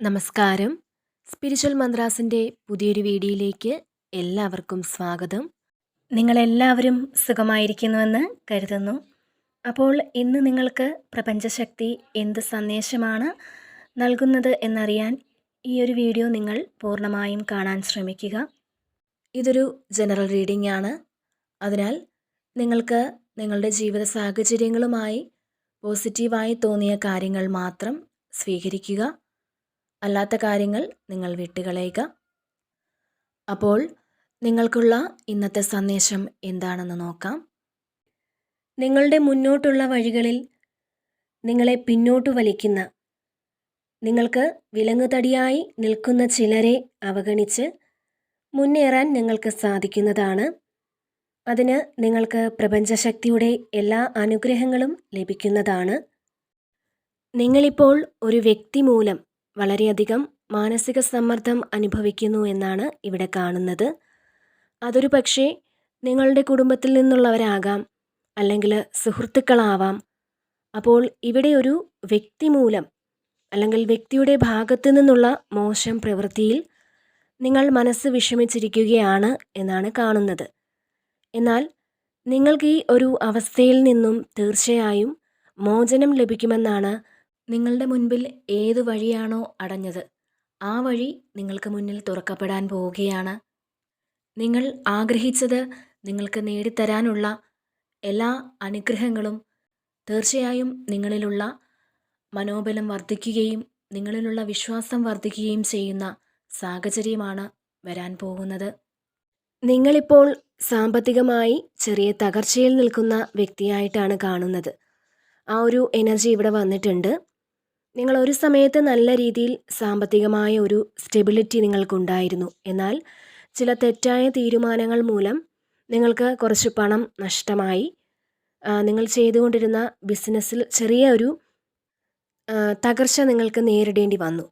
നമസ്കാരം. സ്പിരിച്വൽ മന്ത്രാസിന്റെ പുതിയൊരു വീഡിയോയിലേക്ക് എല്ലാവർക്കും സ്വാഗതം. നിങ്ങളെല്ലാവരും സുഖമായിരിക്കുന്നുവെന്ന് കരുതുന്നു. അപ്പോൾ ഇന്ന് നിങ്ങൾക്ക് പ്രപഞ്ചശക്തി എന്ത് സന്ദേശമാണ് നൽകുന്നത് എന്നറിയാൻ ഈ ഒരു വീഡിയോ നിങ്ങൾ പൂർണമായും കാണാൻ ശ്രമിക്കുക. ഇതൊരു ജനറൽ റീഡിംഗ് ആണ് അതിനാൽ നിങ്ങൾക്ക് നിങ്ങളുടെ ജീവിത സാഹചര്യങ്ങളുമായി പോസിറ്റീവായി തോന്നിയ കാര്യങ്ങൾ മാത്രം സ്വീകരിക്കുക. അല്ലാത്ത കാര്യങ്ങൾ നിങ്ങൾ വിട്ടുകളയുക. അപ്പോൾ നിങ്ങൾക്കുള്ള ഇന്നത്തെ സന്ദേശം എന്താണെന്ന് നോക്കാം. നിങ്ങളുടെ മുന്നോട്ടുള്ള വഴികളിൽ നിങ്ങളെ പിന്നോട്ട് വലിക്കുന്ന നിങ്ങൾക്ക് വിലങ്ങുതടിയായി നിൽക്കുന്ന ചിലരെ അവഗണിച്ച് മുന്നേറാൻ നിങ്ങൾക്ക് സാധിക്കുന്നതാണ്. അതിന് നിങ്ങൾക്ക് പ്രപഞ്ചശക്തിയുടെ എല്ലാ അനുഗ്രഹങ്ങളും ലഭിക്കുന്നതാണ്. നിങ്ങളിപ്പോൾ ഒരു വ്യക്തി മൂലം വളരെയധികം മാനസിക സമ്മർദ്ദം അനുഭവിക്കുന്നു എന്നാണ് ഇവിടെ കാണുന്നത്. അതൊരു പക്ഷേ നിങ്ങളുടെ കുടുംബത്തിൽ നിന്നുള്ളവരാകാം അല്ലെങ്കിൽ സുഹൃത്തുക്കളാവാം. അപ്പോൾ ഇവിടെ ഒരു വ്യക്തി മൂലം അല്ലെങ്കിൽ വ്യക്തിയുടെ ഭാഗത്തു നിന്നുള്ള മോശം പ്രവൃത്തിയിൽ നിങ്ങൾ മനസ്സ് വിഷമിച്ചിരിക്കുകയാണ് എന്നാണ് കാണുന്നത്. എന്നാൽ നിങ്ങൾക്ക് ഈ ഒരു അവസ്ഥയിൽ നിന്നും തീർച്ചയായും മോചനം ലഭിക്കുമെന്നാണ് നിങ്ങളുടെ മുൻപിൽ ഏത് വഴിയാണോ അടഞ്ഞത് ആ വഴി നിങ്ങൾക്ക് മുന്നിൽ തുറക്കപ്പെടാൻ പോവുകയാണ്. നിങ്ങൾ ആഗ്രഹിച്ചത് നിങ്ങൾക്ക് നേടിത്തരാനുള്ള എല്ലാ അനുഗ്രഹങ്ങളും തീർച്ചയായും നിങ്ങളിലുള്ള മനോബലം വർദ്ധിക്കുകയും നിങ്ങളിലുള്ള വിശ്വാസം വർദ്ധിക്കുകയും ചെയ്യുന്ന സാഹചര്യമാണ് വരാൻ പോകുന്നത്. നിങ്ങളിപ്പോൾ സാമ്പത്തികമായി ചെറിയ തകർച്ചയിൽ നിൽക്കുന്ന വ്യക്തിയായിട്ടാണ് കാണുന്നത്. ആ ഒരു എനർജി ഇവിടെ വന്നിട്ടുണ്ട്. നിങ്ങൾ ഒരു സമയത്ത് നല്ല രീതിയിൽ സാമ്പത്തികമായ ഒരു സ്റ്റെബിലിറ്റി നിങ്ങൾക്കുണ്ടായിരുന്നു. എന്നാൽ ചില തെറ്റായ തീരുമാനങ്ങൾ മൂലം നിങ്ങൾക്ക് കുറച്ച് പണം നഷ്ടമായി. നിങ്ങൾ ചെയ്തുകൊണ്ടിരുന്ന ബിസിനസ്സിൽ ചെറിയ ഒരു തകർച്ച നിങ്ങൾക്ക് നേരിടേണ്ടി വന്നു.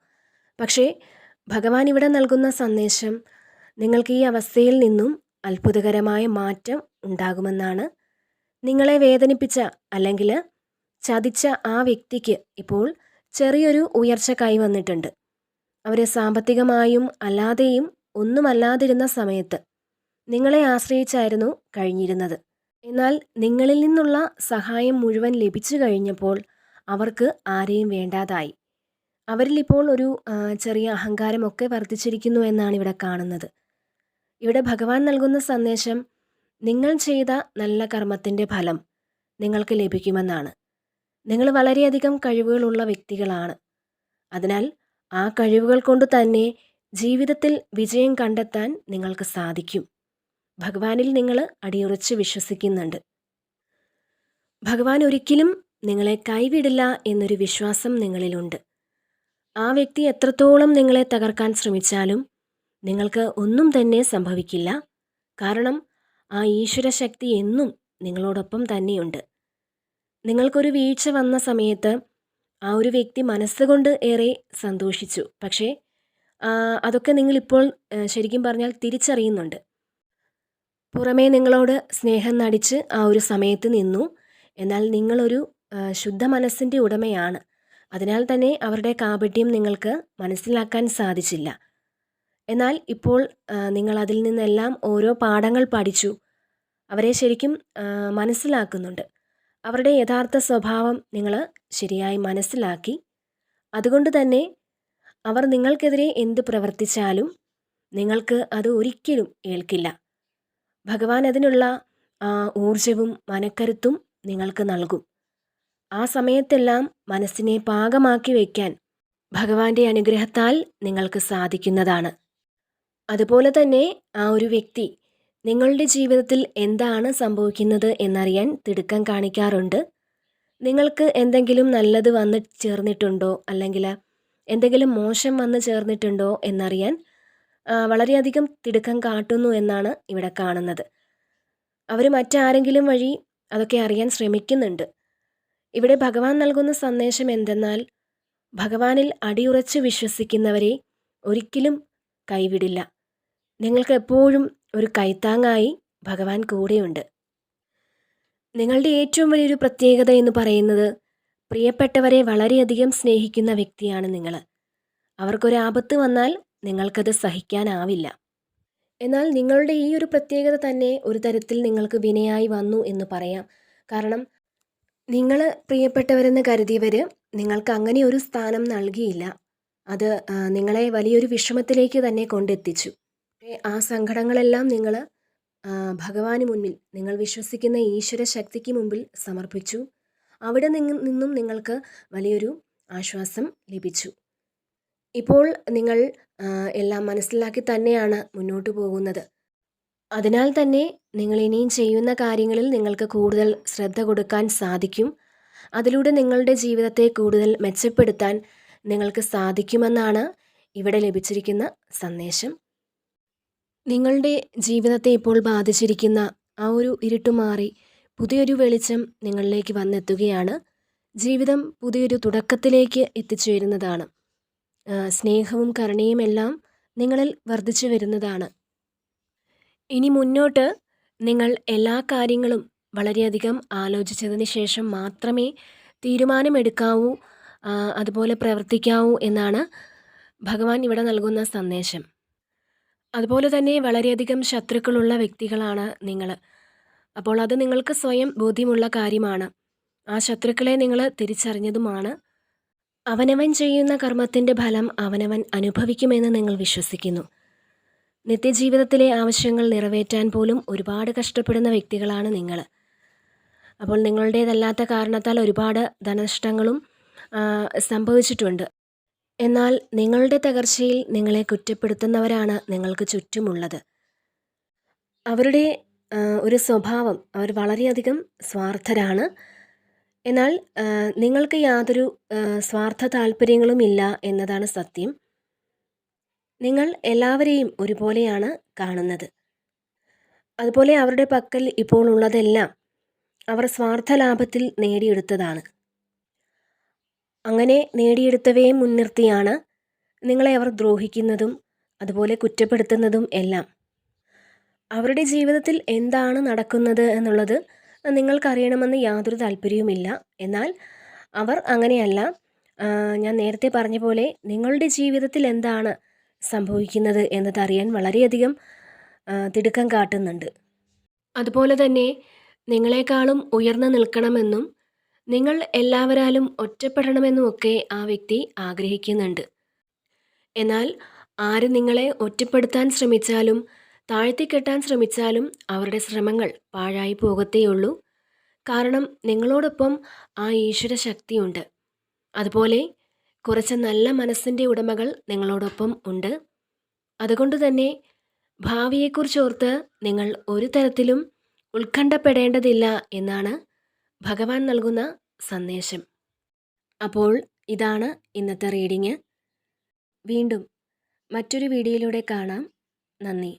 പക്ഷേ ഭഗവാൻ ഇവിടെ നൽകുന്ന സന്ദേശം നിങ്ങൾക്ക് ഈ അവസ്ഥയിൽ നിന്നും അത്ഭുതകരമായ മാറ്റം ഉണ്ടാകുമെന്നാണ് നിങ്ങളെ വേദനിപ്പിച്ച അല്ലെങ്കിൽ ചതിച്ച ആ വ്യക്തിക്ക് ഇപ്പോൾ ചെറിയൊരു ഉയർച്ച കൈവന്നിട്ടുണ്ട് അവർ സാമ്പത്തികമായും അല്ലാതെയും ഒന്നുമല്ലാതിരുന്ന സമയത്ത് നിങ്ങളെ ആശ്രയിച്ചായിരുന്നു കഴിഞ്ഞിരുന്നത്. എന്നാൽ നിങ്ങളിൽ നിന്നുള്ള സഹായം മുഴുവൻ ലഭിച്ചു കഴിഞ്ഞപ്പോൾ അവർക്ക് ആരെയും വേണ്ടാതായി. അവരിൽ ഇപ്പോൾ ഒരു ചെറിയ അഹങ്കാരമൊക്കെ വർദ്ധിച്ചിരിക്കുന്നു എന്നാണ് ഇവിടെ കാണുന്നത്. ഇവിടെ ഭഗവാൻ നൽകുന്ന സന്ദേശം നിങ്ങൾ ചെയ്ത നല്ല കർമ്മത്തിന്റെ ഫലം നിങ്ങൾക്ക് ലഭിക്കുമെന്നാണ്. നിങ്ങൾ വളരെയധികം കഴിവുകളുള്ള വ്യക്തികളാണ്. അതിനാൽ ആ കഴിവുകൾ കൊണ്ട് തന്നെ ജീവിതത്തിൽ വിജയം കണ്ടെത്താൻ നിങ്ങൾക്ക് സാധിക്കും. ഭഗവാനിൽ നിങ്ങൾ അടിയുറച്ച് വിശ്വസിക്കുന്നുണ്ട്. ഭഗവാൻ ഒരിക്കലും നിങ്ങളെ കൈവിടില്ല എന്നൊരു വിശ്വാസം നിങ്ങളിലുണ്ട്. ആ വ്യക്തി എത്രത്തോളം നിങ്ങളെ തകർക്കാൻ ശ്രമിച്ചാലും നിങ്ങൾക്ക് ഒന്നും തന്നെ സംഭവിക്കില്ല. കാരണം ആ ഈശ്വര ശക്തി എന്നും നിങ്ങളോടൊപ്പം തന്നെയുണ്ട്. നിങ്ങൾക്കൊരു വീഴ്ച വന്ന സമയത്ത് ആ ഒരു വ്യക്തി മനസ്സുകൊണ്ട് ഏറെ സന്തോഷിച്ചു. പക്ഷേ അതൊക്കെ നിങ്ങളിപ്പോൾ ശരിക്കും പറഞ്ഞാൽ തിരിച്ചറിയുന്നുണ്ട്. പുറമേ നിങ്ങളോട് സ്നേഹം നടിച്ച് ആ ഒരു സമയത്ത് നിന്നു. എന്നാൽ നിങ്ങളൊരു ശുദ്ധ മനസ്സിന്റെ ഉടമയാണ്. അതിനാൽ തന്നെ അവരുടെ കാപട്യം നിങ്ങൾക്ക് മനസ്സിലാക്കാൻ സാധിച്ചില്ല. എന്നാൽ ഇപ്പോൾ നിങ്ങൾ അതിൽ നിന്നെല്ലാം ഓരോ പാഠങ്ങൾ പഠിച്ചു. അവരെ ശരിക്കും മനസ്സിലാക്കുന്നുണ്ട്. അവരുടെ യഥാർത്ഥ സ്വഭാവം നിങ്ങൾ ശരിയായി മനസ്സിലാക്കി. അതുകൊണ്ട് തന്നെ അവർ നിങ്ങൾക്കെതിരെ എന്ത് പ്രവർത്തിച്ചാലും നിങ്ങൾക്ക് അത് ഒരിക്കലും ഏൽക്കില്ല. ഭഗവാൻ അതിനുള്ള ഊർജവും മനക്കരുത്തും നിങ്ങൾക്ക് നൽകും. ആ സമയത്തെല്ലാം മനസ്സിനെ പാകമാക്കി വയ്ക്കാൻ ഭഗവാന്റെ അനുഗ്രഹത്താൽ നിങ്ങൾക്ക് സാധിക്കുന്നതാണ്. അതുപോലെ തന്നെ ആ ഒരു വ്യക്തി നിങ്ങളുടെ ജീവിതത്തിൽ എന്താണ് സംഭവിക്കുന്നത് എന്നറിയാൻ തിടുക്കം കാണിക്കാറുണ്ട്. നിങ്ങൾക്ക് എന്തെങ്കിലും നല്ലത് വന്ന് ചേർന്നിട്ടുണ്ടോ? അല്ലെങ്കിൽ എന്തെങ്കിലും മോശം വന്ന് ചേർന്നിട്ടുണ്ടോ? എന്നറിയാൻ വളരെയധികം തിടുക്കം കാട്ടുന്നു എന്നാണ് ഇവിടെ കാണുന്നത്. അവർ മറ്റാരെങ്കിലും വഴി അതൊക്കെ അറിയാൻ ശ്രമിക്കുന്നുണ്ട്. ഇവിടെ ഭഗവാൻ നൽകുന്ന സന്ദേശം എന്തെന്നാൽ ഭഗവാനിൽ അടിയുറച്ച് വിശ്വസിക്കുന്നവരെ ഒരിക്കലും കൈവിടില്ല. നിങ്ങൾക്ക് എപ്പോഴും ഒരു കൈത്താങ്ങായി ഭഗവാൻ കൂടെയുണ്ട്. നിങ്ങളുടെ ഏറ്റവും വലിയൊരു പ്രത്യേകത എന്ന് പറയുന്നത് പ്രിയപ്പെട്ടവരെ വളരെയധികം സ്നേഹിക്കുന്ന വ്യക്തിയാണ് നിങ്ങൾ അവർക്കൊരാപത്ത് വന്നാൽ നിങ്ങൾക്കത് സഹിക്കാനാവില്ല. എന്നാൽ നിങ്ങളുടെ ഈ ഒരു പ്രത്യേകത തന്നെ ഒരു തരത്തിൽ നിങ്ങൾക്ക് വിനയായി വന്നു എന്ന് പറയാം. കാരണം നിങ്ങൾ പ്രിയപ്പെട്ടവരെന്ന് കരുതിയവർ നിങ്ങൾക്ക് അങ്ങനെ ഒരു സ്ഥാനം നൽകിയില്ല. അത് നിങ്ങളെ വലിയൊരു വിഷമത്തിലേക്ക് തന്നെ കൊണ്ടെത്തിച്ചു. ആ സങ്കടങ്ങളെല്ലാം നിങ്ങൾ ഭഗവാന് മുന്നിൽ നിങ്ങൾ വിശ്വസിക്കുന്ന ഈശ്വര ശക്തിക്ക് മുമ്പിൽ സമർപ്പിച്ചു. അവിടെ നിന്നും നിങ്ങൾക്ക് വലിയൊരു ആശ്വാസം ലഭിച്ചു. ഇപ്പോൾ നിങ്ങൾ എല്ലാം മനസ്സിലാക്കി തന്നെയാണ് മുന്നോട്ട് പോകുന്നത്. അതിനാൽ തന്നെ നിങ്ങൾ ഇനിയും ചെയ്യുന്ന കാര്യങ്ങളിൽ നിങ്ങൾക്ക് കൂടുതൽ ശ്രദ്ധ കൊടുക്കാൻ സാധിക്കും. അതിലൂടെ നിങ്ങളുടെ ജീവിതത്തെ കൂടുതൽ മെച്ചപ്പെടുത്താൻ നിങ്ങൾക്ക് സാധിക്കുമെന്നാണ് ഇവിടെ ലഭിച്ചിരിക്കുന്ന സന്ദേശം. നിങ്ങളുടെ ജീവിതത്തെ ഇപ്പോൾ ബാധിച്ചിരിക്കുന്ന ആ ഒരു ഇരുട്ട് മാറി പുതിയൊരു വെളിച്ചം നിങ്ങളിലേക്ക് വന്നെത്തുകയാണ്. ജീവിതം പുതിയൊരു തുടക്കത്തിലേക്ക് എത്തിച്ചേരുന്നതാണ്. സ്നേഹവും കരുണയും എല്ലാം നിങ്ങളിൽ വർദ്ധിച്ചു വരുന്നതാണ്. ഇനി മുന്നോട്ട് നിങ്ങൾ എല്ലാ കാര്യങ്ങളും വളരെയധികം ആലോചിച്ചതിന് ശേഷം മാത്രമേ തീരുമാനമെടുക്കാവൂ അതുപോലെ പ്രവർത്തിക്കാവൂ എന്നാണ് ഭഗവാൻ ഇവിടെ നൽകുന്ന സന്ദേശം. അതുപോലെ തന്നെ വളരെയധികം ശത്രുക്കളുള്ള വ്യക്തികളാണ് നിങ്ങൾ അപ്പോൾ അത് നിങ്ങൾക്ക് സ്വയം ബോധ്യമുള്ള കാര്യമാണ്. ആ ശത്രുക്കളെ നിങ്ങൾ തിരിച്ചറിഞ്ഞതുമാണ്. അവനവൻ ചെയ്യുന്ന കർമ്മത്തിന്റെ ഫലം അവനവൻ അനുഭവിക്കുമെന്ന് നിങ്ങൾ വിശ്വസിക്കുന്നു. നിത്യജീവിതത്തിലെ ആവശ്യങ്ങൾ നിറവേറ്റാൻ പോലും ഒരുപാട് കഷ്ടപ്പെടുന്ന വ്യക്തികളാണ് നിങ്ങൾ അപ്പോൾ നിങ്ങളുടേതല്ലാത്ത കാരണത്താൽ ഒരുപാട് ധനനഷ്ടങ്ങളും സംഭവിച്ചിട്ടുണ്ട്. എന്നാൽ നിങ്ങളുടെ തകർച്ചയിൽ നിങ്ങളെ കുറ്റപ്പെടുത്തുന്നവരാണ് നിങ്ങൾക്ക് ചുറ്റുമുള്ളത്. അവരുടെ ഒരു സ്വഭാവം അവർ വളരെയധികം സ്വാർത്ഥരാണ്. എന്നാൽ നിങ്ങൾക്ക് യാതൊരു സ്വാർത്ഥ താല്പര്യങ്ങളും ഇല്ല എന്നതാണ് സത്യം. നിങ്ങൾ എല്ലാവരെയും ഒരുപോലെയാണ് കാണുന്നത്. അതുപോലെ അവരുടെ പക്കൽ ഇപ്പോൾ ഉള്ളതെല്ലാം അവർ സ്വാർത്ഥ ലാഭത്തിൽ നേടിയെടുത്തതാണ്. അങ്ങനെ നേടിയെടുത്തവയെ മുൻനിർത്തിയാണ് നിങ്ങളെ അവർ ദ്രോഹിക്കുന്നതും അതുപോലെ കുറ്റപ്പെടുത്തുന്നതും എല്ലാം. അവരുടെ ജീവിതത്തിൽ എന്താണ് നടക്കുന്നത് എന്നുള്ളത് നിങ്ങൾക്കറിയണമെന്ന് യാതൊരു താല്പര്യവുമില്ല. എന്നാൽ അവർ അങ്ങനെയല്ല. ഞാൻ നേരത്തെ പറഞ്ഞ പോലെ നിങ്ങളുടെ ജീവിതത്തിൽ എന്താണ് സംഭവിക്കുന്നത് എന്നതറിയാൻ വളരെയധികം തിടുക്കം കാട്ടുന്നുണ്ട്. അതുപോലെ തന്നെ നിങ്ങളെക്കാളും ഉയർന്നു നിൽക്കണമെന്നും നിങ്ങൾ എല്ലാവരാലും ഒറ്റപ്പെടണമെന്നുമൊക്കെ ആ വ്യക്തി ആഗ്രഹിക്കുന്നുണ്ട്. എന്നാൽ ആര് നിങ്ങളെ ഒറ്റപ്പെടുത്താൻ ശ്രമിച്ചാലും താഴ്ത്തിക്കെട്ടാൻ ശ്രമിച്ചാലും അവരുടെ ശ്രമങ്ങൾ പാഴായി പോകത്തേയുള്ളൂ. കാരണം നിങ്ങളോടൊപ്പം ആ ഈശ്വര ശക്തിയുണ്ട് അതുപോലെ കുറച്ച് നല്ല മനസ്സിന്റെ ഉടമകൾ നിങ്ങളോടൊപ്പം ഉണ്ട്. അതുകൊണ്ട് തന്നെ ഭാവിയെക്കുറിച്ചോർത്ത് നിങ്ങൾ ഒരു തരത്തിലും ഉത്കണ്ഠപ്പെടേണ്ടതില്ല എന്നാണ് ഭഗവാൻ നൽകുന്ന സന്ദേശം. അപ്പോൾ ഇതാണ് ഇന്നത്തെ റീഡിങ്. വീണ്ടും മറ്റൊരു വീഡിയോയിലൂടെ കാണാം. നന്ദി.